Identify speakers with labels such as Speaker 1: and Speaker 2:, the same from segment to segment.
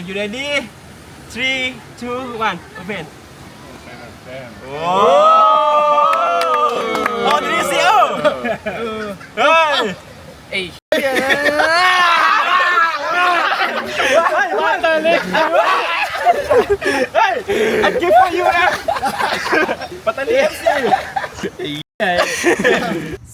Speaker 1: If you ready three two one open โอ้โอ้ดีเซียวเฮ้ย
Speaker 2: เอ้ย
Speaker 1: เฮ้ย I give for you นะปัตตานี FC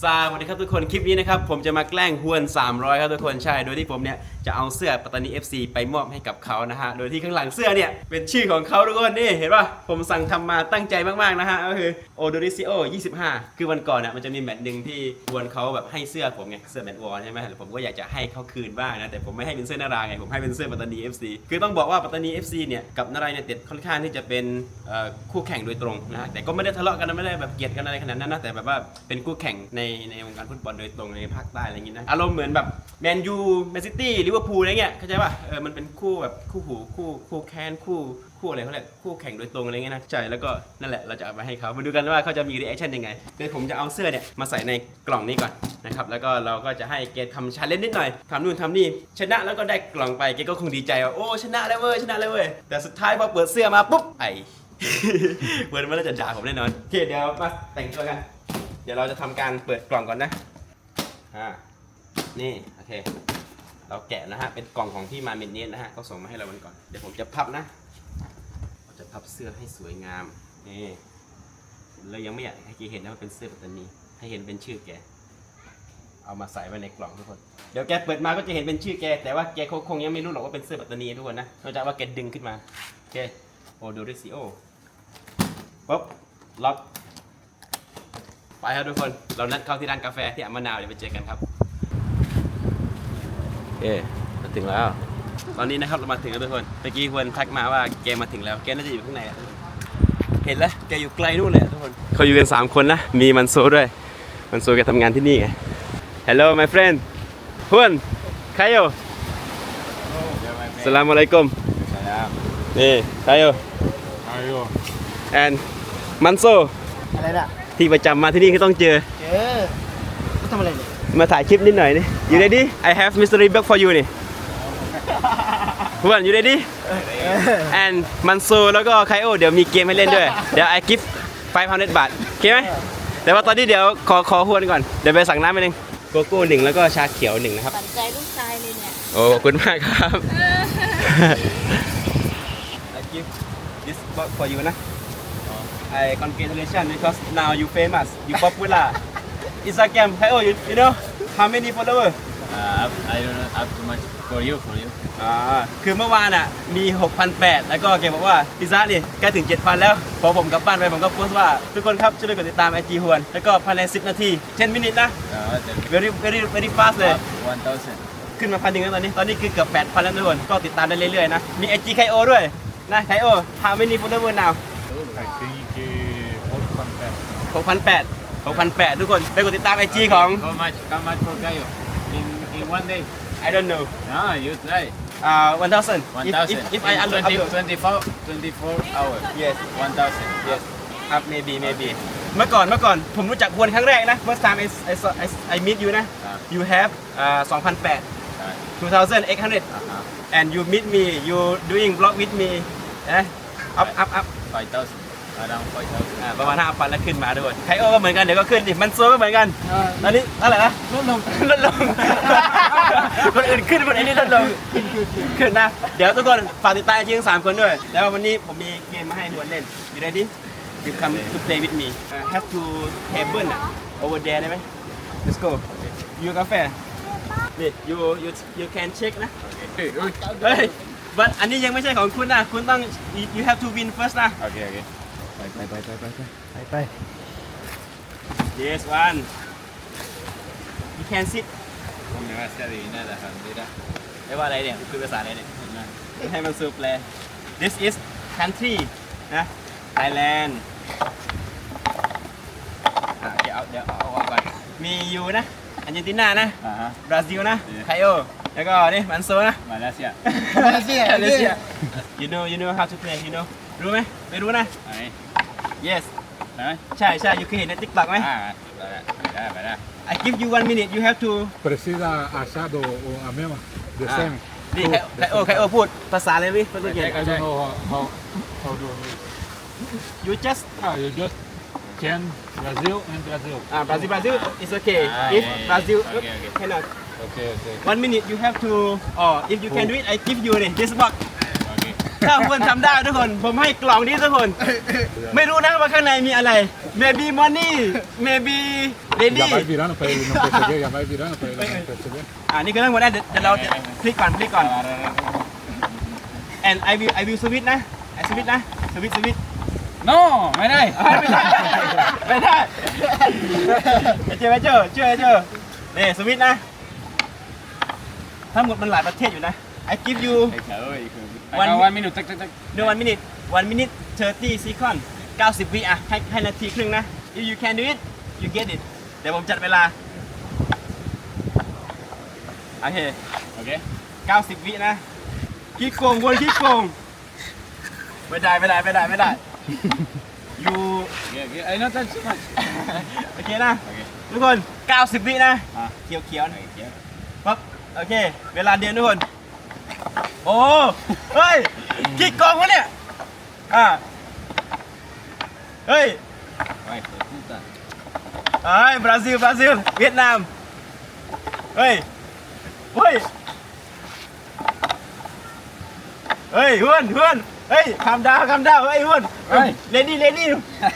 Speaker 1: สวัสดีครับทุกคนคลิปนี้นะครับผมจะมาแกล้งฮวน 300 ครับทุกคนใช่ โดยที่ผมเนี่ยจะเอาเสื้อปัตตานี FC ไปมอบให้กับเขานะฮะโดยที่ข้างหลังเสื้อเนี่ยเป็นชื่อของเขาทุกคนนี่เห็นป่ะผมสั่งทำมาตั้งใจมากๆนะฮะก็คือโอโดริซิโอ25 คือวันก่อนเนี่ยมันจะมีแมตช์หนึ่งที่ฮวนเขาแบบให้เสื้อผมไงเสื้อแมตช์วอลใช่ไหมผมก็อยากจะให้เขาคืนบ้างนะแต่ผมไม่ให้เป็นเสื้อนาราไงผมให้เป็นเสื้อปัตตานี FC คือต้องบอกว่าปัตตานี FC เนี่ยกับนารายูไนเต็ดค่อนข้างที่จะเป็นคู่แข่งโดยตรงนะแต่ก็ไม่ได้ทะเลาะกันไม่ได้แบบเกลียดกันอะไรขนาดนั้นนะแต่แบบว่าเป็นคู่แข่งในในวงการฟุตบอลโดยตรงในภาคใต้อะไรอย่างงี้นะอารมณ์เหมือนแบบแมนยูแมนซิตี้ลิเวอร์พูลอะไรเงี้ยเข้าใจป่ะเออมันเป็นคู่แบบคู่หูคู่คู่แค้นคู่คู่อะไรเขาเรียกคู่แข่งโดยตรงอะไรเงี้ยนะใช่แล้วก็นั่นแหละเราจะเอาไปให้เขามาดูกันว่าเขาจะมีรีแอคชั่นยังไงเดี๋ยวผมจะเอาเสื้อเนี่ยมาใส่ในกล่องนี้ก่อนนะครับแล้วก็เราก็จะให้เกดทำชาเลนจ์นิดหน่อยทำนู่นทำนี่ชนะแล้วก็ได้กล่องไปเกดก็คงดีใจว่าโอ้ชนะแล้วเว้ยชนะแล้วเว้ยแต่สุดท้ายพอเปิดเสื้อมาปุ๊บไอเปิดมาแล้จะด่าผมแน่นอนโอเคเดี๋ยวมาแต่งตัวกัน ดี๋ยวเราจะทำการเปิดกล่องก่อนนะ อ่า นี่ โอเค เราแกะนะฮะ เป็นกล่องของที่มาเมนเนสนะฮะเขาส่งมาให้เราวันก่อน เดี๋ยวผมจะพับนะเราจะพับเสื้อให้สวยงาม นี่เรายังไม่อยากให้เกเห็นนะว่าเป็นเสื้อปัตตานี ให้เห็นเป็นชื่อแก เอามาใส่ไว้ในกล่องทุกคน เดี๋ยวแกเปิดมาก็จะเห็นเป็นชื่อแก แต่ว่าแกคงยังไม่รู้หรอกว่าเป็นเสื้อปัตตานีทุกคนนะ นอกจากว่าแกดึงขึ้นมา โอเค โอโดริซิโอ ปุ๊บ ล็อก ครับทุกคน เรานัดเข้าที่ร้านกาแฟที่อัมมะนาวเดี๋ยวไปเจอกันครับเอ๊มาถึงแล้ว ตอนนี้นะครับเรามาถึงแล้วทุกคน เมื่อกี้ควรทักมาว่าแกมาถึงแล้ว แกน่าจะอยู่ข้างในอะเห็นแล้วแกอยู่ไกลนู่นเลยอะทุกคนเขาอยู่กันสามคนนะ มีมันโซด้วย มันโซแกทำงานที่นี่ไง Hello my friend ฮวนใครอยู่สลามอะลัยกุม
Speaker 2: Salam.
Speaker 1: นี่ใครอยู่
Speaker 2: Ayo.
Speaker 1: and มันโซ
Speaker 3: อะไรน่ะ
Speaker 1: ที่ประจำมาที่นี่ก็ต้องเจอ
Speaker 3: เออเขาทำอะไรเนี่ย
Speaker 1: มาถ่ายคลิปนิดหน่อยนี่ You ready I have mystery box for you นี่เพื่อน You ready and มันโซแล้วก็ไคโอเดี๋ยวมีเกมให้เล่นด้วย เดี๋ยว I give 500 บาทโอเคไหมแต่ว่าตอนนี้เดี๋ยวขอขอหวนก่อน เดี๋ยวไปสั่งน้ำไปหนึ่งโกโก้หนึ่งแล้วก็ชาเขียวหนึ่งนะครับ
Speaker 4: ฝันใจลูกชายเลยเนี่ย
Speaker 1: โอ้ขอบคุณมากครับ I give this box for you นะ I congratulations because now you famous you popular Instagram hey oh you you know how many follower
Speaker 2: Uh, I don't know up too much for you, for you.
Speaker 1: อ่าคือเมื่อวานอะมี 6,800 แล้วก็แกบอกว่าพิซซ่านี่ใกล้ถึง 7,000 แล้ว พอผมกลับบ้านไปผมก็โพสต์ว่า ทุกคนครับช่วยกดติดตามไอจีฮวน แล้วก็ภายใน 10 นาที 10 มินินะ
Speaker 2: Uh, the
Speaker 1: very very very fast เลย
Speaker 2: one thousand.
Speaker 1: ขึ้นมาพันหนึ่งแล้วตอนนี้ ตอนนี้คือเกือบ 8,000 แล้วทุกคน ก็ติดตามได้เรื่อยๆนะ มีไอจีไคโอด้วย นะไคโอ how many follower now
Speaker 2: I think uh, one
Speaker 1: 6,800 6,800 ทุกคน ไปกดติดตามไอจีของ
Speaker 2: How much? How much for Gayo? In in one day?
Speaker 1: I don't know
Speaker 2: No, you try.
Speaker 1: อ่า1,000
Speaker 2: One
Speaker 1: if
Speaker 2: thousand.
Speaker 1: if if I
Speaker 2: In
Speaker 1: upload
Speaker 2: 20,
Speaker 1: upload
Speaker 2: 24, 24 hours.
Speaker 1: yes
Speaker 2: One thousand. Yes.
Speaker 1: ครับ maybe maybe เมื่อก่อนเมื่อก่อนผมรู้จักฮวนครั้งแรกนะ first time I I saw- I I meet you นะ
Speaker 2: ครับ
Speaker 1: you have อ่า2,800
Speaker 2: Uh,
Speaker 1: 2,800
Speaker 2: uh-huh.
Speaker 1: and you meet me you doing vlog with me นะ up up up
Speaker 2: Five thousand. Around five thousand.
Speaker 1: อ่าประมาณ5,000แล้วขึ้นมาด้วยไคโอก็เหมือนกันเดี๋ยวก็ขึ้นดิมันซัวก็เหมือนกันตอนนี้เท่าไหร่นะลดลงลดลงคนอื่นขึ้นคนนี้ลดลงขึ้นนะเดี๋ยวทุกคนฝากติดตามจริงสามคนด้วย แล้ววันนี้ผมมีเกมมาให้หวนเล่น you ready you come to play with me uh, have to table อะ over there ได้ไหม let's go อยู่กาแฟนี่ you you you can check นะ
Speaker 2: Okay.
Speaker 1: เฮ้ย but อันนี้ยังไม่ใช่ของคุณนะ คุณต้อง you- you have to win first นะ
Speaker 2: Okay, okay. Bye, bye, bye, bye, bye, bye.
Speaker 3: ไปไปไปไปไปไป
Speaker 1: yes one you can sit
Speaker 2: ¿Cómo me vas a adivinar la bandera?
Speaker 1: ไม่ว่าอะไรเนี่ยคือภาษาอะไรเนี่ยให้มันซูแปล this is country นะ Thailand อะเดี๋ยวเอาเดี๋ยวเอาออกก่อนมียูนะอาร์เจนตินานะ
Speaker 2: Ajá.
Speaker 1: บราซิลนะไคโอ แล้วก็นี่มันโซนะ
Speaker 2: Malasia.
Speaker 3: มาเลเซีย
Speaker 1: มาเลเซีย you know you know how to play you know รู้ไหมไม่รู้นะ
Speaker 2: Ahí.
Speaker 1: yes
Speaker 2: ¿Sabes?
Speaker 1: ใช่ใช่อยู่เคยเห็นในติ๊กต็อกไหม
Speaker 2: Ah, para, para, para.
Speaker 1: I give you one minute you have to
Speaker 5: Precisa asado o a mesma? De
Speaker 1: Ah.
Speaker 5: semi.
Speaker 1: นี่ไคไคโอไคโอพูดภาษาอะไรวิภาษาอังกฤษ
Speaker 4: I don't know how how, how do it.
Speaker 1: you just
Speaker 4: Ah, you just can Brazil and Brazil.
Speaker 1: อ่า Brazil Brazil is okay
Speaker 2: Ah,
Speaker 1: if
Speaker 2: yeah, yeah.
Speaker 1: Brazil
Speaker 2: Okay, okay.
Speaker 1: cannot
Speaker 4: Okay, okay.
Speaker 1: one minute you have to or if you can do it I give you นี่ this box
Speaker 2: Okay.
Speaker 1: ถ้าคนทำได้ทุกคน ผมให้กล่องนี้ทุกคน ไม่รู้นะว่าข้างในมีอะไร maybe money maybe lady
Speaker 4: Já vai virando pra ele não perceber, já vai virando pra ele não perceber.
Speaker 1: อ่านี่คือเรื่องหมดแล้วเดี๋ยวเดี๋ยวเราจะพลิกก่อนพลิกก่อน and I will I will switch นะ I switch นะ switch switch
Speaker 2: No, ไม่ได้
Speaker 1: ไม่ได้ไม่ได้เจอไหมเจอเจอเจอนี่สวิตช์นะทั้งหมดมันหลายประเทศอยู่นะ I give you
Speaker 2: ไอ้เฉย
Speaker 1: One-
Speaker 2: one minute ตักตักตัก
Speaker 1: no one minute one minute 30 second 90 วิอะให้ให้นาทีครึ่งนะ if you can do it you get it เดี๋ยวผมจัดเวลา โอเค
Speaker 2: โอเค
Speaker 1: 90 วินะขี้โกงวนขี้โกงไม่ได้ไม่ได้ไม่ได้ไม่ได้ you
Speaker 2: โอเคโอเค I know that's too much
Speaker 1: โอเคนะ
Speaker 2: โอเค
Speaker 1: ทุกคน 90 วินะ
Speaker 2: อะ
Speaker 1: เขียวเขียวๆหน่อย
Speaker 2: โอเค
Speaker 1: ปั๊บโอเค เวลาเดินทุกคน โอ้เฮ้ยกี่กองวะเนี่ยอ่าเฮ้ย
Speaker 2: ไปเปิดพูดกัน
Speaker 1: ไอ้ยบราซิลบราซิลเวียดนามเฮ้ยเฮ้ยเฮ้ยฮวนฮวนเฮ้ยคำดาวคำดาวเฮ้ยฮวนเฮ้ยเลดี้เลดี้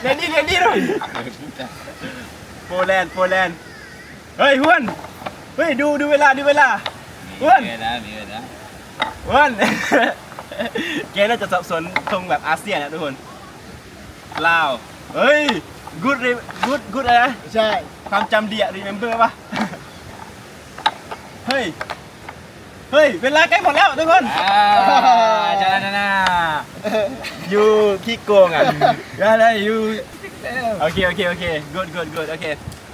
Speaker 1: เลดี้เลดี้เลย
Speaker 2: เปิดพูดกัน
Speaker 1: โปแลนด์โปแลนด์เฮ้ยฮวนเฮ้ยดูดูเวลาดูเวลาอ้วน
Speaker 2: มีเวลามีเวลา
Speaker 1: ฮ วนแกน่าจะสับสนตรงแบบอาเซียนนะทุกคนลาวเฮ้ย good re- good good อะไรนะ
Speaker 3: ใช่
Speaker 1: ความจำดีอะ remember ปะเฮ้ยเฮ้ยเวลาใกล้หมดแล้วทุกคน
Speaker 2: อ่าจ้าจ้าจ้า
Speaker 1: ยูขี้โกงอะได้ได้ยูโอเคโอเคโอเค good good good โอเค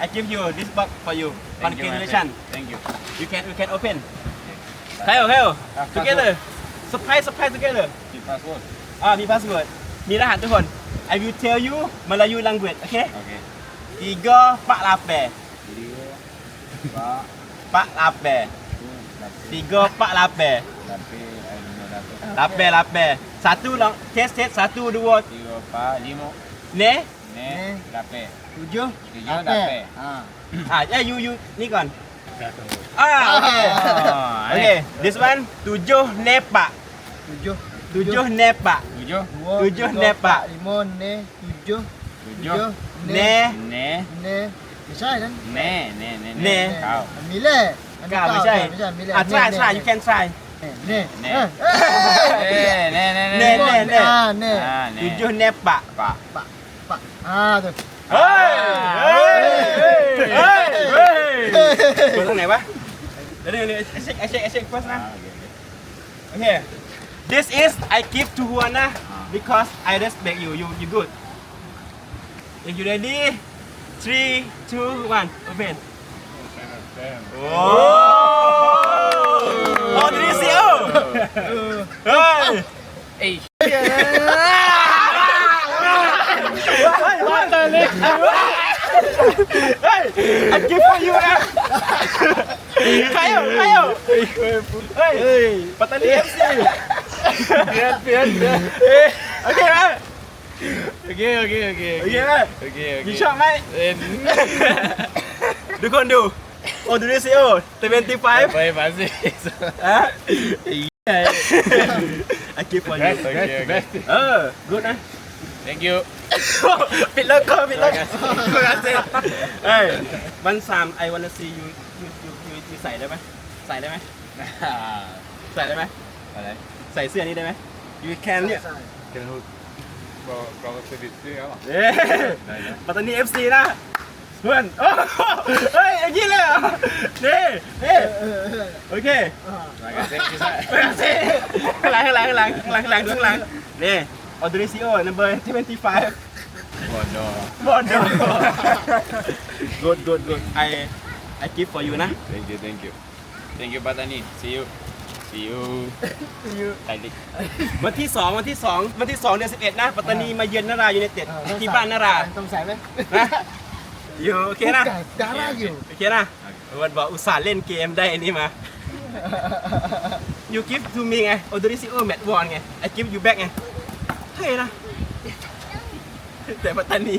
Speaker 1: I give you this box for you congratulations
Speaker 2: thank you
Speaker 1: you can you can open ใครเอาใครเอา together surprise surprise together
Speaker 2: ที่พาสปอร์ต
Speaker 1: อ่ามี password มีรหัสทุกคน I will tell you Malayu language โอเค
Speaker 2: โอเค
Speaker 1: tiga pak lape
Speaker 2: ดีป้า
Speaker 1: pak lape
Speaker 2: ลับ
Speaker 1: tiga pak lape
Speaker 2: ลับไปไอ้นี่ลับไป
Speaker 1: lape lape satu long test test satu dua
Speaker 2: ดีป้าลิโม
Speaker 1: ne
Speaker 2: เน่ลับไป
Speaker 3: tujuh
Speaker 2: Tujuh
Speaker 3: apa?
Speaker 2: dapat.
Speaker 3: Ah.
Speaker 1: อ่า ya you you นี่ก่อน อ่าโอเคโอเค this one tujuh nepak
Speaker 3: tujuh
Speaker 1: tujuh nepak
Speaker 2: tujuh
Speaker 3: dua
Speaker 1: Tujuh
Speaker 3: tiga,
Speaker 1: ne,
Speaker 3: empat,
Speaker 1: Pak.
Speaker 3: lima ne tujuh
Speaker 2: tujuh
Speaker 3: tujuh
Speaker 1: ne
Speaker 2: เน่
Speaker 3: ne bisa kan
Speaker 2: เน่เน่เน่
Speaker 1: เน่
Speaker 2: เก้า
Speaker 3: Mile
Speaker 1: กล้าไม่ใช่
Speaker 3: ไม่ใช่มิเล
Speaker 1: อะ try try you can try
Speaker 3: ne
Speaker 2: Ne.
Speaker 3: ne
Speaker 2: เน่เน่เน่
Speaker 1: เน่เน่เน่
Speaker 3: ah ne
Speaker 2: อ่าเน่
Speaker 1: tujuh nepak
Speaker 2: ป้า
Speaker 3: pak pak ah tu
Speaker 1: เฮ้ยเฮ้ย เฮ้ยเฮ้ยเฮ้ยกดตรงไหนวะเดี๋ยวเดี๋ยวเดี๋ยวไอเช็คไอเช็คไอเช็ค first นะโอเค this is I give to Huan นะ because I respect you you you good if you ready three two one open โอ้โอ้ดีเซียวเฮ้ย
Speaker 2: เอ้ย
Speaker 1: ว่าเตอร์เล็กเฮ้ยอันกิฟต์อยู่นะใครอะใครอะเฮ้ยปัตตานีเอฟซีเปลี่ย
Speaker 2: hey, I give
Speaker 1: for you lah. Kayo, kayo. Hey, patali MC. Biar, biar, biar. Okay, man. Okay, okay, okay. Okay, man. Okay, okay. You
Speaker 2: shot, mate. Do kondo. Oh,
Speaker 1: do you say, oh, 25? Bye, bye, bye. Ha? Yeah. I
Speaker 4: give for you.
Speaker 1: Okay, okay. Oh, good, man.
Speaker 2: Thank you
Speaker 1: ปิดแล้วก็ปิดแล้วก็กันเซ็เอ้ยวันสามไอวันซียูยูยูยูยูใส่ได้ไหมใส่ได้ไหมใส่ได้ไหม
Speaker 2: อะไร
Speaker 1: ใส่เสื้อนี้ได้ไหมยูแคนเนี่ย
Speaker 4: Kan du bara bara se lite ja.
Speaker 1: เอ้ปัตตานีเอฟซีนะเพื่อนโอ้เฮ้ยอย่างนี้เลยเหรอนี่นี่โอเค
Speaker 2: มากันเซ็กซ์ใช่
Speaker 1: ข้างหลังข้างหลังข้างหลังข้างหลังข้างหลังข้างหลังนี่ ออดริซิโอ number 25
Speaker 2: บอลโด
Speaker 1: บอล good good good I I give for you นะ
Speaker 2: thank you thank you thank you ปัตตานี see you see you ไทยลิก
Speaker 1: วันที่2วันที่2วันที่2เดือน11นะ ปัตตานีมาเยือนนารายูไนเต็ดที่บ้านนารา
Speaker 3: ต้องใส่ไหม
Speaker 1: นะอยู่โอเคนะ
Speaker 3: ดาราอยู่
Speaker 1: โอเคนะวันบอกอุตส่าห์เล่นเกมได้อันนี้มา you give to me ไง Odorisio Matt Won ไง I give you back ไง เท่นะแต่ปัตตานี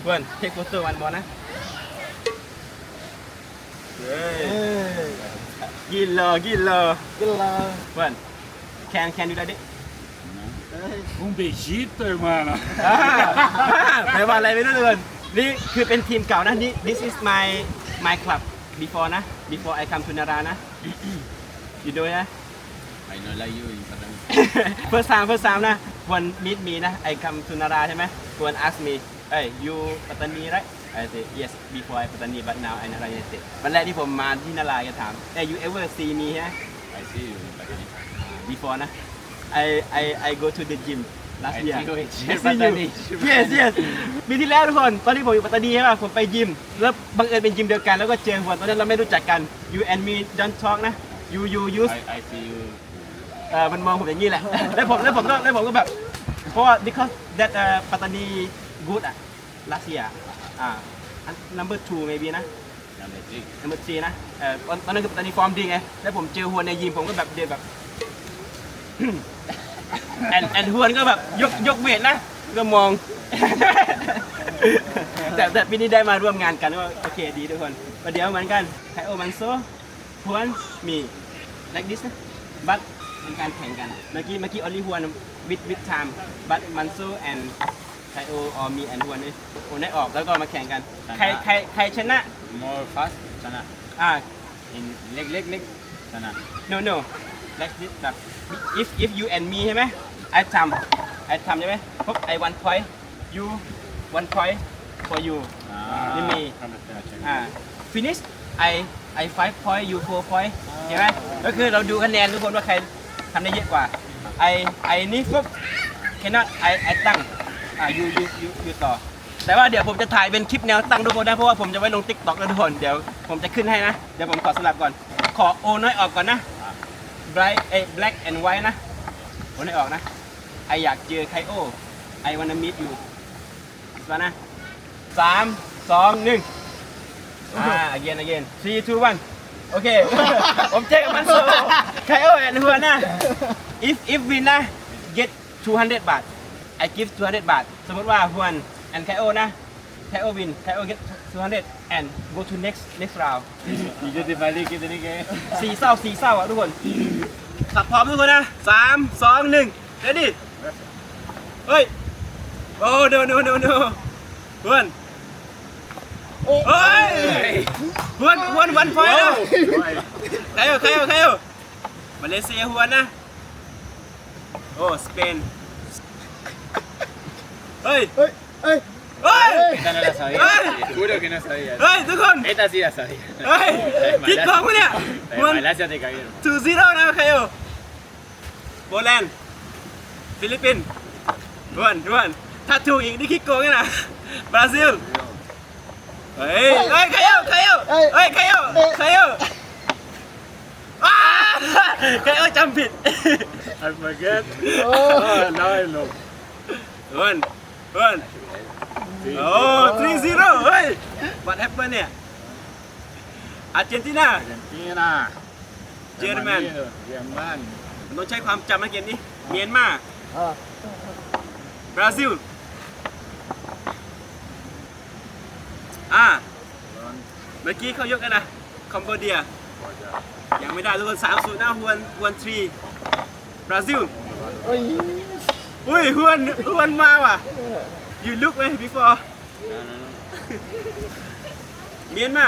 Speaker 1: เพื่อนเทคโฟโต้วันบอลนะเฮ้ย
Speaker 3: Eh,
Speaker 1: กินเลยกินเลย
Speaker 3: gila.
Speaker 1: เพื่อน can can you ได้ดิ
Speaker 4: Un beijito, hermano.
Speaker 1: อ่าแปลว่าอะไรไม่รู้เลยนี่คือเป็นทีมเก่านะนี่ this is my my club before นะ before I come to Nara นะ you know นะ
Speaker 2: I know like you in Patani.
Speaker 1: first time first time นะ when meet me นะ I come to Nara ใช่ไหม when ask me hey you ปัตตานี right I say yes before I ปัตตานี but now I Nara United วันแรกที่ผมมาที่นาราจะถาม hey you ever see me ใช่ไหม
Speaker 2: I see you in Patani.
Speaker 1: before นะ I I I go to the gym last
Speaker 2: I
Speaker 1: year
Speaker 2: see you in
Speaker 1: I see you
Speaker 2: Patani.
Speaker 1: yes yes ปีที่แล้วทุกคน ตอนที่ผมอยู่ปัตตานีใช่ป่ะ ผมไปยิม แล้วบังเอิญเป็นยิมเดียวกัน แล้วก็เจอคนตอนนั้นเราไม่รู้จักกัน you and me don't talk นะ you you use
Speaker 2: I, I see you.
Speaker 1: เออมันมองผมอย่างนี้แหละ แล้วผมแล้วผมก็แล้วผมก็แบบ เพราะว่า because that เอ่อปัตตานี good อะ last year อ่า number two maybe นะ
Speaker 2: Number three.
Speaker 1: number three นะเออตอนตอนนั้นคือปัตตานีฟอร์มดีไง แล้วผมเจอฮวนในยิมผมก็แบบเดินแบบ แอนแอนฮวนก็แบบยกยกเวทนะ ก็มอง แต่แต่ปีนี้ได้มาร่วมงานกันก็โอเคดีทุกคนประเดี๋ยวเหมือนกันไทโอมันโซฮวนมี like this นะบัต เป็นการแข่งกันเมื่อกี้เมื่อกี้ออลลี่ฮวนวิดวิดไทม์บัตมันโซแอนไทโอออมีแอนฮวนนี่คนได้ออกแล้วก็มาแข่งกัน ใครใครใครชนะ
Speaker 2: More fast. Sana.
Speaker 1: อ่า
Speaker 2: In leg leg leg. Sana.
Speaker 1: no no like this แบบ if if you and me ใช่ไหม I ทำ I ทำใช่ไหมปุ๊บ I one point you one point for you
Speaker 2: Ah.
Speaker 1: Let me-
Speaker 2: Understand.
Speaker 1: อ่า finish I I five point you four point ใช่ไหมก็คือเราดูคะแนนทุกคนว่าใคร ทำได้เยอะกว่า I I นี่ปุ๊บ cannot I I ตั้งอ่า you you you you ต่อ แต่ว่าเดี๋ยวผมจะถ่ายเป็นคลิปแนวตั้งทุกคนนะเพราะว่าผมจะไว้ลง TikTok แล้วทุกคนเดี๋ยวผมจะขึ้นให้นะ เดี๋ยวผมขอสลับก่อน ขอโอน้อยออกก่อนนะ bright เอ้ black and white นะโอน้อยออกนะไออยากเจอไคโอ I wanna meet you มานะสามสองหนึ่งอ่า again again three two one โอเค ผมเช็คกับมันโซไคโอแอนหัวนะ if if win นะ get 200 บาท I give 200 บาท สมมติว่าฮวน and ไคโอนะไคโอ win ไคโอ get 200 and go to next next round
Speaker 2: You just balik kita ni ke?
Speaker 1: สี่เศร้าสี่เศร้าอะทุกคนขับพร้อมทุกคนนะสามสองหนึ่งเรดี้เฮ้ยโอ้ no no no no เพื่อน เฮ้ยเพื่อนเพื่อนวันพอยนะใครเอาใครเอาใครเอามาเลเซียฮวนนะ โอ้สเปน เฮ้ย
Speaker 3: Oi, oi.
Speaker 1: เฮ้ย
Speaker 2: Kita nak dah saya.
Speaker 1: Hey!
Speaker 2: Kuda kena saya.
Speaker 1: เฮ้ยทุกคน
Speaker 2: Kita sih dah saya.
Speaker 1: เฮ้ย คิดของปะเนี่ยฮวน
Speaker 2: Malaysia dia kaya.
Speaker 1: ทูซีโร่นะใครอยู่โปแลนด์ฟิลิปปินส์ด้วนด้วนถ้าถูกอีกนี่คิดโกงไงนะบราซิล เฮ้ยเฮ้ยใครอยู่ใครอยู่เฮ้ยใครอยู่ใครอยู่อ้าใครอยู่จำผิด
Speaker 4: I forget.
Speaker 3: Oh.
Speaker 4: Oh, now I know.
Speaker 1: ด้วนด้วนโอ้ทรีซีโร่เฮ้ยบัตแฮปเปิลเนี่ยอาร์เจนตินา
Speaker 4: Argentina.
Speaker 1: Jerman.
Speaker 4: Jerman.
Speaker 1: มันต้องใช้ความจำนะเกมนี้ เมียนมา
Speaker 3: Ah.
Speaker 1: บราซิล อ่าเมื่อกี้เขายกกันนะคอมโบเดียยังไม่ได้ทุกคนสามศูนย์หน้าฮวนฮวนทรีบราซิล
Speaker 3: Oi.
Speaker 1: อุ้ยฮวนฮวนมาว่ะ you look ไหม before
Speaker 2: No, no, no.
Speaker 1: เมียนมา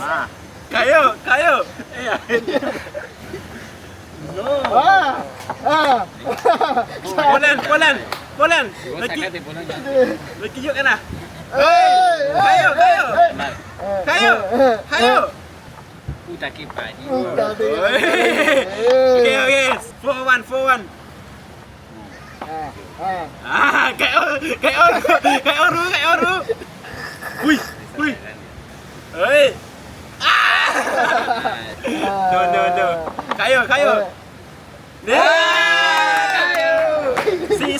Speaker 4: Ma.
Speaker 1: ไคโอไคโอ
Speaker 4: No.
Speaker 3: Ah. Ah.
Speaker 1: โปแลนด์โปแลนด์โปแลนด์
Speaker 2: Gua
Speaker 1: เมื่อกี้
Speaker 2: sangat dia pun nak.
Speaker 1: เมื่อกี้ยกกันนะ
Speaker 3: Hey.
Speaker 1: Kayo, kayo.
Speaker 2: Mal.
Speaker 1: ไคโอไคโอ
Speaker 2: Aku tak kipas ni.
Speaker 1: โอเคโอเคโฟวันโฟวัน
Speaker 3: Ah. Ah.
Speaker 1: อ่าไก่เอาไก่เอาไก่เอารู้ไก่เอา รู้อุ้ยอุ้ยเฮ้ยอ้าโดนโดนโดนไก่เอาไก่เอาเนี่ยสี่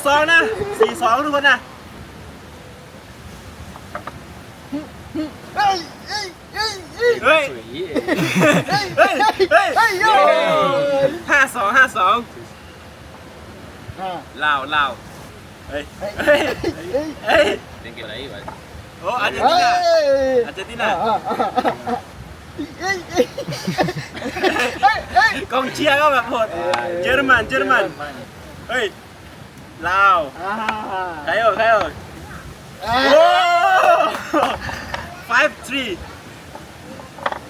Speaker 1: สองนะสี่สองทุกคนนะ
Speaker 3: Hey, hey, hey, hey.
Speaker 1: เฮ้ย
Speaker 2: สวย
Speaker 1: เฮ้ยเฮ้ยเฮ้ย
Speaker 3: เฮ้ยโย่
Speaker 1: ห้าสองห้าสอง
Speaker 3: อ่า
Speaker 1: ลาวลาวเฮ้ย
Speaker 3: เฮ้ย
Speaker 1: เฮ้ย
Speaker 3: เฮ้ย
Speaker 1: เฮ้ย
Speaker 2: เป็นกี่ไรวะ
Speaker 1: โอ้อาร์เจน
Speaker 3: เฮ้
Speaker 1: ติ
Speaker 3: ย
Speaker 1: นาอาร์เจนตินา
Speaker 3: อ่าอ่าอ่าเฮ้ยเฮ้ยเฮ้ยเฮ้ย
Speaker 1: กองเชียร์ก็แบบโหดเยอรมันเยอรมันเฮ้ย ลาว
Speaker 3: อ่า
Speaker 1: ใครเอ่ยใครเอ่ย
Speaker 3: อ่า
Speaker 1: โอ้ five three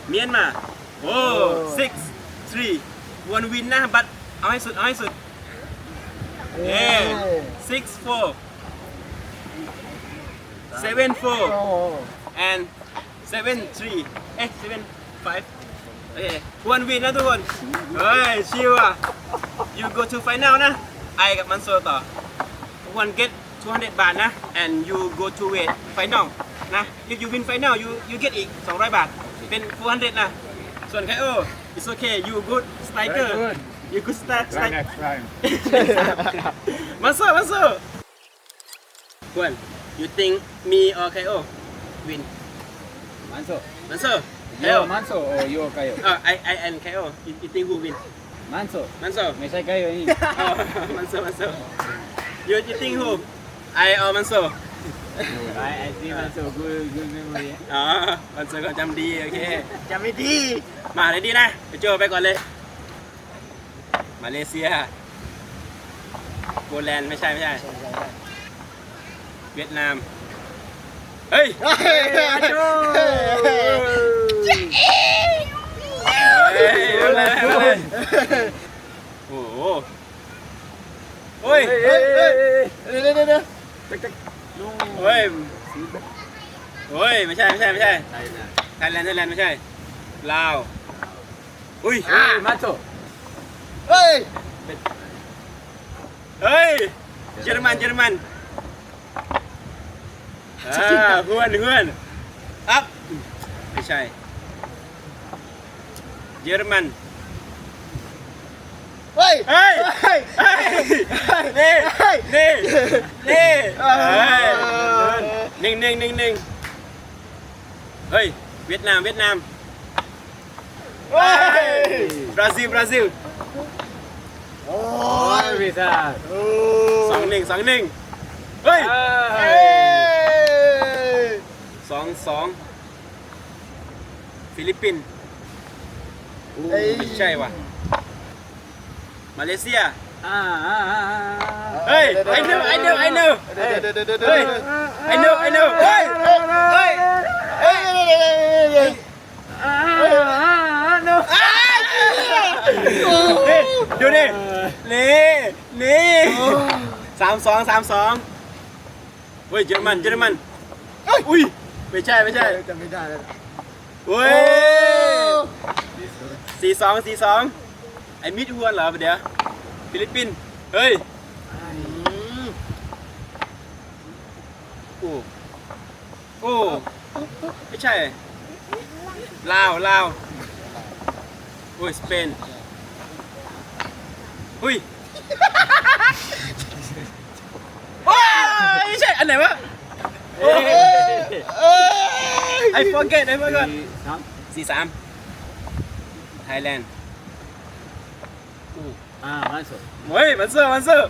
Speaker 1: เมียนมาโอ้ six three one win นะบัตเอาให้สุด เอาให้สุดเอ้ six four seven
Speaker 3: โอ้
Speaker 1: four and seven three เอ๊ะ seven five โอเค one win นะทุกคน เฮ้ย ชิวอะ you go to final นะ ไอกับมันโซต่อ one get 200บาทนะ and you go to wait final นะ if you win final you you get อีก 200 บาท เป็น 400 นะ ส่วนไคโอ it's okay you good striker
Speaker 4: Very good.
Speaker 1: you good start
Speaker 4: Try
Speaker 1: strike
Speaker 4: next time.
Speaker 1: มาโซมาโซควร you think me or KO win
Speaker 2: มันโซ
Speaker 1: มันโซ
Speaker 2: โย
Speaker 1: KO
Speaker 2: มันโซโอโยกายโย
Speaker 1: เออ I I and KO you, you think who win
Speaker 2: มันโซ
Speaker 1: มันโซ
Speaker 2: ไม่ใช่กายโยนี่
Speaker 1: อ๋อมันโซมันโซ you you think who I or มันโซ
Speaker 2: ไอไอซีมันโซกูกูเมมโมรี
Speaker 1: อ๋อมันโซก็จำดี โอเค จำไม่ดี มาเลยดีนะ ไปโจไปก่อนเลย มาเลเซีย โปแลนด์ไม่ใช่ไม่ใช่ เวียดนาม เฮ้ย
Speaker 3: เฮ้ย
Speaker 1: โจ้เฮ้ยเอาเลยเอาเลยโอ้โห โอ้ย
Speaker 3: เฮ้ยเฮ้ยเดี๋ยวเดี๋ยวเดี๋ยว
Speaker 1: โอ้ยโอ้ยไม่ใช่ไม่ใช่ไม่ใช่ไทยแลนด์ไทยแลนด์ไม่ใช่ลาวอุ้ย
Speaker 2: มันโซ
Speaker 3: เฮ้ย
Speaker 1: เฮ้ยเยอรมันเยอรมันอ่าเพื่อนเพื่อนอัพไม่ใช่เยอรมัน
Speaker 3: เฮ้ย
Speaker 1: เฮ้ย
Speaker 3: เฮ้ย
Speaker 1: เฮ้ย นี่
Speaker 3: เฮ้ย
Speaker 1: นี่ นี่
Speaker 3: เออ
Speaker 1: เฮ้ยหนึ่งหนึ่งหนึ่งหนึ่งเฮ้ย เวียดนาม เวียดนาม
Speaker 3: เฮ้ย
Speaker 1: บราซิล บราซิล
Speaker 3: โอ้
Speaker 2: โอ้ย
Speaker 3: ย
Speaker 2: พิซซ่า
Speaker 3: โอ้
Speaker 1: สองหนึ่งสองหนึ่งเฮ้ย
Speaker 3: เฮ้ย
Speaker 1: สองสองฟิลิปปินส์
Speaker 3: เฮ้ย
Speaker 1: ไม่ใช่ว่ะ มาเลเซีย
Speaker 2: อ่าอ่าอ่า
Speaker 1: เฮ้ย I know I know I know
Speaker 3: เดี๋ยวเดี๋ยวเดี๋ยวเดี๋ยว
Speaker 1: เฮ้ย I know I know เฮ้ยเฮ้ย
Speaker 3: เฮ้ยเดี๋ยวเดี๋ยวเดี๋ยวเดี๋ยว
Speaker 2: อ่าอ่าโน
Speaker 1: นี่ดูนี่นี่นี่สามสองสามสองเฮ้ยเยอรมันเยอรมันอุ้ยไม่ใช่ไม่ใช่
Speaker 3: จำไม่ได้แล้ว
Speaker 1: เฮ้ยสี่สองสี่สอง ไอ้มิดฮวนเหรอเดี๋ยวฟิลิปปินส์เฮ้ยโอ้โอ้ไม่ใช่ลาวลาวโอ้ยสเปนอุ้ยว้ายไม่ใช่อันไหนวะโอ้ย
Speaker 3: เอ้ย
Speaker 1: I forget I forgot
Speaker 2: สาม
Speaker 1: สี่สามไทยแลนด์
Speaker 2: อ่ามันโซ
Speaker 1: เฮ้ยมันเซอร์มันเซอร์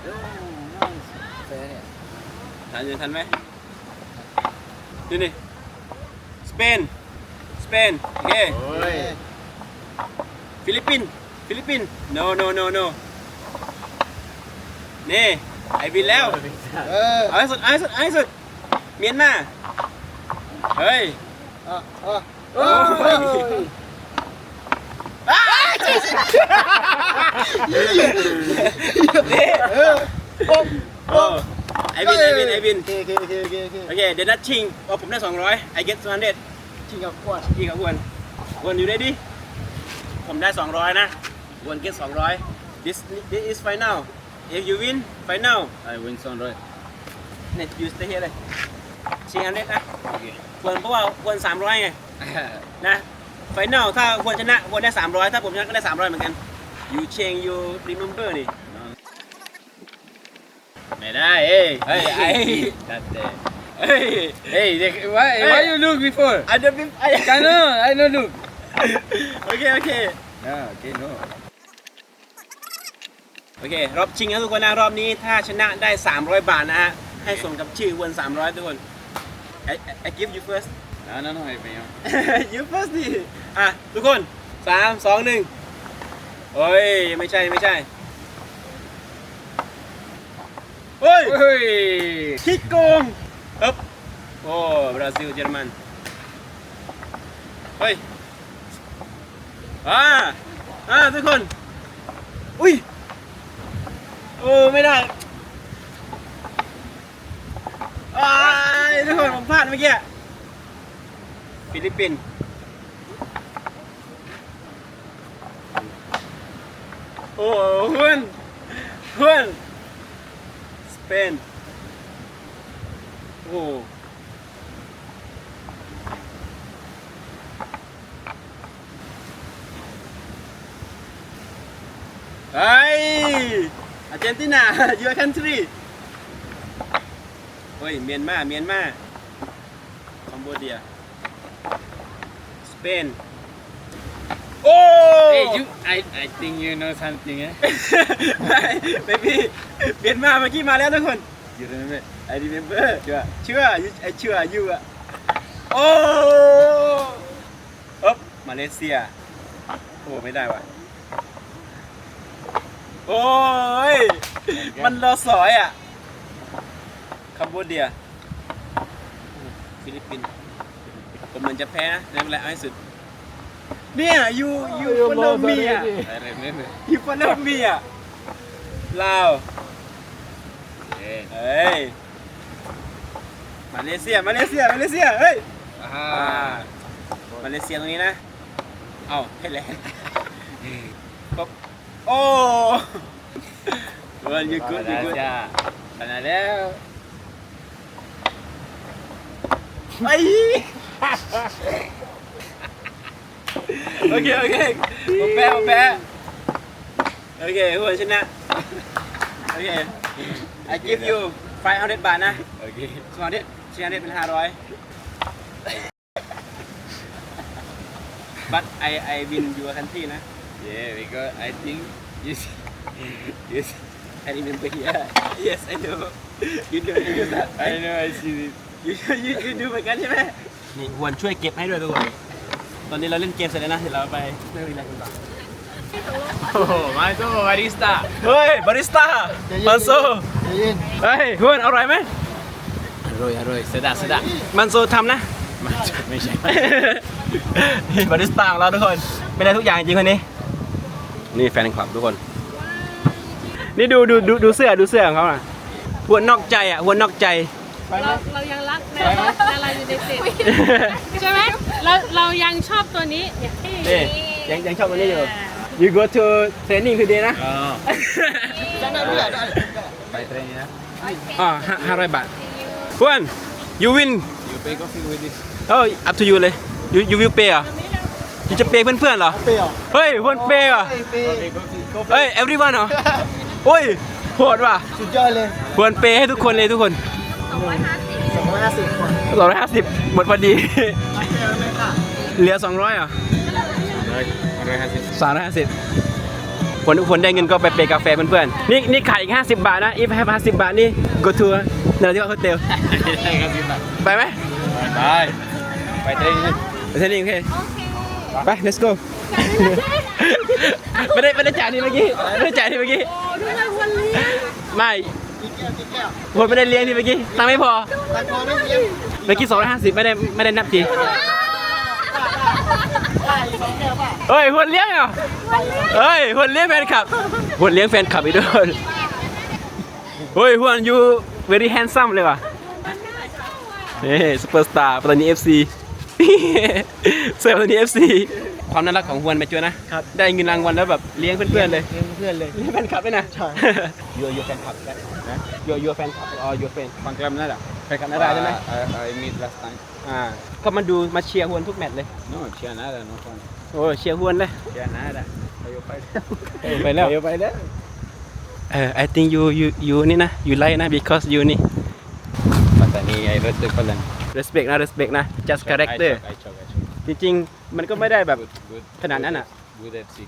Speaker 1: ทันยังทันไหมดูนี่สเปนสเปนโอเค
Speaker 2: โอ้ย
Speaker 1: ฟิลิปปินส์ฟิลิปปินส์ no no no no นี่ไอบินแล้ว
Speaker 3: เออ
Speaker 1: เอาให้ โอ้
Speaker 3: โอ้
Speaker 1: ย
Speaker 3: ย
Speaker 1: อ้านี่
Speaker 3: เออโอ้
Speaker 1: โอ้ไอบินไอบินไอบิน
Speaker 3: โอเคโอเคโอเคโอเค
Speaker 1: โอเคเดี๋ยวนัดชิงเอาผมได้ 200 I get 200
Speaker 3: ชิงกับขวด
Speaker 1: พี่กับอ้วนอ้วนอยู่ได้ดิผมได้ 200 นะอ้วน get 200 this this is final if you win final
Speaker 2: ไอวินซอนร้อย
Speaker 1: เนี่ย you stay here เลยชิงอันเด็ดนะควรเพราะว่าควร300ไงนะ final ถ้าควรชนะควรได้ 300 ถ้าผมชนะก็ได้ 300 เหมือนกัน you change you remember นี่
Speaker 2: ไม่ได้เอ้ย
Speaker 1: เฮ้ยไอ้
Speaker 2: ตัดเตะ
Speaker 1: เฮ้ย
Speaker 2: เฮ้ย why why you look before
Speaker 1: I don't be I
Speaker 2: I know I know look
Speaker 1: โอเค โอเค
Speaker 2: Ah, okay, no.
Speaker 1: โอเค รอบชิงนะทุกคนนะรอบนี้ถ้าชนะได้ 300 บาทนะฮะ ให้สมกับชื่อวน300 ทุกคน I, I- I give you first
Speaker 2: No, no, no, I pay you.
Speaker 1: you first ดิอะทุกคน3 2 1โอ้ยไม่ใช่ไม่ใช่เฮ้ย
Speaker 2: Hey!
Speaker 1: ขี้โกงอึ๊บโอ้บราซิลเยอรมันเฮ้ยอ่าอ่าทุกคนอุ้ยโอ้ไม่ได้อ้ายทุกคนผมพลาดเมื่อกี้ ฟิลิปปินส์โอ้เพื่อนเพื่อนสเปนโอ้ไออาร์เจนตินา your country เฮ้ย เมียนมา เมียนมาคัมโบเดีย สเปนโอ้
Speaker 2: Hey, you, I, I think you know something, eh?
Speaker 1: ไม่ไม่พี่เมียนมาเมื่อกี้มาแล้วทุกคน
Speaker 2: You remember?
Speaker 1: I remember เชื่อเชื่อ you I เชื่อ you อะโอ้อ๊บมาเลเซีย โอ้ไม่ได้ว่ะ โอ้ย มันรอสอยอะคัมโบเดีย ฟิลิปปินส์ ผมเหมือนจะแพ้นะไม่เป็นไรเอาให้สุดเนี่ย you you follow me อะ
Speaker 2: I remember.
Speaker 1: you follow me อะลาว
Speaker 2: Yeah.
Speaker 1: เฮ้ย มาเลเซีย มาเลเซีย มาเลเซีย เฮ้ย อ่า
Speaker 2: Ah.
Speaker 1: มาเลเซียตรงนี้นะ เอ้าให้แรงปุ๊บโอ้ well you good you good
Speaker 2: Malaysia. Panadel.
Speaker 1: ไอ้ โอเค โอเคผมแพ้ผมแพ้โอเคหัวชนะ โอเค I give you 500 บาทนะ
Speaker 2: Okay.
Speaker 1: สองเด็ดเชียร์เด็ดเป็นห้าร้อย but I I win your country นะ
Speaker 2: Yeah, because I think you see, you see,
Speaker 1: I remember here yes I know you do you do that
Speaker 2: I know I see this.
Speaker 1: you you you do เหมือนกันใช่ไหม นี่หวนช่วยเก็บให้ด้วยทุกคนตอนนี้เราเล่นเกมเสร็จแล้วนะเดี๋ยวเราไปเล่นอะไรกันต่อ
Speaker 2: Oh, Mato barista.
Speaker 1: เฮ้ยบาริสต้ามันโซ
Speaker 3: ใจเย็น
Speaker 1: เฮ้ยเพื่อนอร่อยไหม
Speaker 2: Aroy, aroy, sedap, sedap.
Speaker 1: มันโซทำนะ
Speaker 2: ไม่ใช่
Speaker 1: บาริสต้าของเราทุกคนเป็นได้ทุกอย่างจริงคนนี้ นี่แฟนคลับทุกคน นี่ดูดูดูดูเสื้อดูเสื้อของเขาอะหัวนอกใจอะหัวนอกใจ
Speaker 5: เราเรายังรักในในลายยูไนเต็ดใช่ไหมเราเรายังชอบตัวนี้อย่างที่
Speaker 1: นี่ ยังยังชอบมันนี้อยู่ you go to training today นะ
Speaker 2: Oh,
Speaker 3: ได้ได้ได้ได้
Speaker 2: ไปเทรนนะ
Speaker 1: อ๋อห้าห้าร้อยบาทเพื่อน you win
Speaker 2: You pay coffee with this.
Speaker 1: เอ้ย up to you เลย you you will pay เหรอ you จะ pay เพื่อนๆเหรอ
Speaker 3: เปรี้ยว
Speaker 1: เฮ้ยเพื่อน pay เหรอ
Speaker 3: เฮ้ยเปรี้ยว
Speaker 2: Pay coffee, coffee.
Speaker 1: เฮ้ย everyone เหรอ โอ้ยโหดว่ะ
Speaker 3: สุดยอดเลย
Speaker 1: เพื่อน pay ให้ทุกคนเลยทุกคน
Speaker 3: สองร้อยห้าสิบคน
Speaker 1: สองร้อยห้าสิบหมดพอดีเหลือสองร้อยอะ
Speaker 2: Aroy hasil.
Speaker 1: สามร้อยห้าสิบคนทุกคนได้เงินก็ไปเปย์กาแฟเพื่อนๆ นี่นี่ขายอีกห้าสิบบาทนะ if have ห้าสิบบาทนี่ go to นราธิวาสโฮเทล
Speaker 2: Kasih Pak.
Speaker 1: ไปไหม
Speaker 2: Bye. ไปเทรนนี่
Speaker 1: ไปเทนนิงโอเค ไป let's go ไม่ได้ไม่ได้จ่ายนี่เมื่อกี้ไม่ได้จ่ายนี่เมื่อกี้
Speaker 5: โอ้ด้วยวันนี้
Speaker 1: ไม่
Speaker 3: กี่แก้วกี่แก้ว
Speaker 1: คนไม่ได้เลี้ยงนี่เมื่อกี้ตังค์ไม่พอเมื่อกี้สองร้อยห้าสิบไม่ได้ไม่ได้นับที
Speaker 3: ได้อีกสองแก้วป่ะ
Speaker 1: เฮ้ยคนเลี้ยงเหรอเฮ้ยคนเลี้ยงแฟนคลับคนเลี้ยงแฟนคลับอีกด้วยเฮ้ยพวกยู very handsome เลยว่ะเฮ้ซุปเปอร์สตาร์ปัตตานี FC เสื้อปัตตานี FC ความน่ารักของฮวนมาจวยนะได้เงินรางวัลแล้วแบบเลี้ยงเพื่อนๆเลย
Speaker 3: เลี้ยงเพื่อนเลย
Speaker 1: เลี้ยงแฟนคลับด้วยนะ
Speaker 3: ใช่
Speaker 1: ยูยูแฟนคลับยูยูแฟนคลับอ๋อยูแฟน
Speaker 2: Fan club nada.
Speaker 1: แฟนคลับน่ารักใช่ไหม
Speaker 2: I, I meet last time.
Speaker 1: อ่าก็มาดูมาเชียร์ฮวนทุกแมตช์เลย
Speaker 2: No, chia nada, no fan.
Speaker 1: โอ้เชียร์ฮวนเลย
Speaker 2: Chia nada. Ayo pa.
Speaker 1: ไปแล้ว
Speaker 2: Ayo pa dah.
Speaker 1: เออ I think you you you นี่นะ you like นะ because you นี่
Speaker 2: Mata ni I respect Palan.
Speaker 1: respect นะ respect นะ just character
Speaker 2: I chok, I chok, I chok.
Speaker 1: จริงๆ มันก็ไม่ได้แบบ
Speaker 2: Good, good.
Speaker 1: ขนาดนั้นอะ
Speaker 2: Good FC.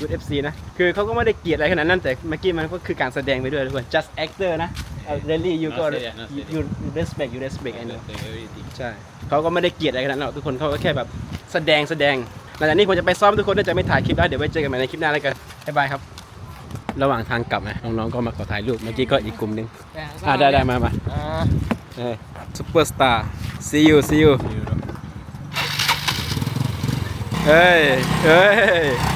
Speaker 1: good FC นะ คือเขาก็ไม่ได้เกลียดอะไรขนาดนั้น แต่เมื่อกี้มันก็คือการแสดงไปด้วยทุกคน just actor นะ really you
Speaker 2: No,
Speaker 1: got
Speaker 2: serious, no, serious.
Speaker 1: you respect you respect I know
Speaker 2: Understand everything.
Speaker 1: ใช่เขาก็ไม่ได้เกลียดอะไรขนาดนั้นหรอกทุกคนเขาก็แค่แบบแสดงแสดงหลังจากนี้ผมจะไปซ้อมทุกคนน่าจะไม่ถ่ายคลิปแล้วเดี๋ยวไว้เจอกันใหม่ในคลิปหน้าแล้วกันบ๊ายบายครับ ระหว่างทางกลับนะน้องๆก็มาขอถ่ายรูปเมื่อกี้ก็อีกกลุ่มหนึงอ่าได้ได้มามา
Speaker 3: อ่า
Speaker 1: เฮ้ยซุปเปอร์สตาร์ see you see you เฮ้ยเฮ้ย